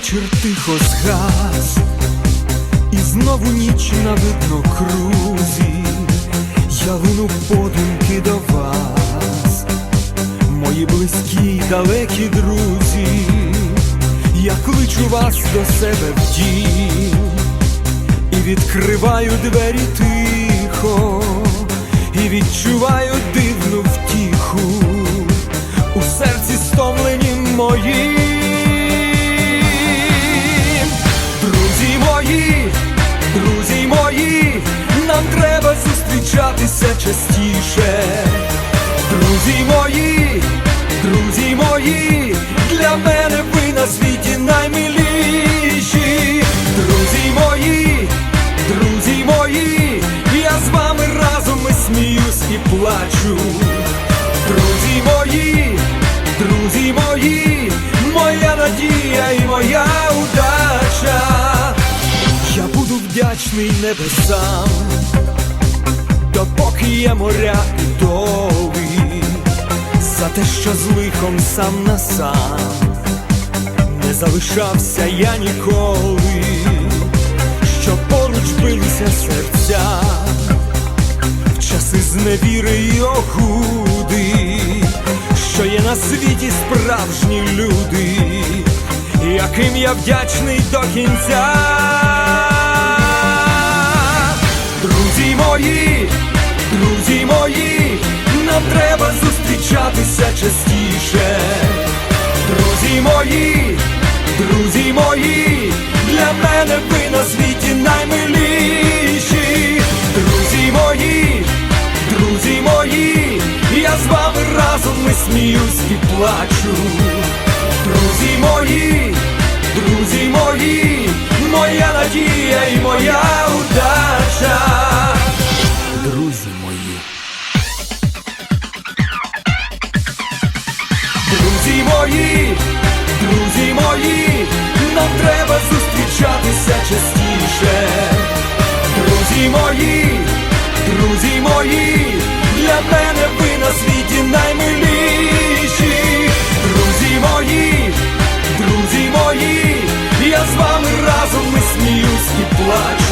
тихо згас, і знову ніч на видно крузі, я лину подумки до вас, мої близькі й далекі друзі, я кличу вас до себе в дім. І відкриваю двері тихо, і відчуваю дивну втіху. У серці стомлені мої. Зустрічатися частіше. Друзі мої, друзі мої, для мене ви на світі наймиліші. Друзі мої, друзі мої, я з вами разом і сміюсь і плачу. Друзі мої, друзі мої, моя надія і моя удача. Я буду вдячний небесам, допоки є моря і доли, за те, що з лихом сам на сам не залишався я ніколи, що поруч билися серця в часи зневіри й огуди, що є на світі справжні люди, яким я вдячний до кінця. На світі наймиліші. Друзі мої, друзі мої, я з вами разом і сміюсь і плачу. Друзі мої, друзі мої, моя надія і моя удача. Друзі мої. Друзі мої, друзі мої, нам треба зустрічатися Друзі мої, друзі мої, для мене ви на світі наймиліші, друзі мої, друзі мої, я з вами разом і сміюсь і плачу.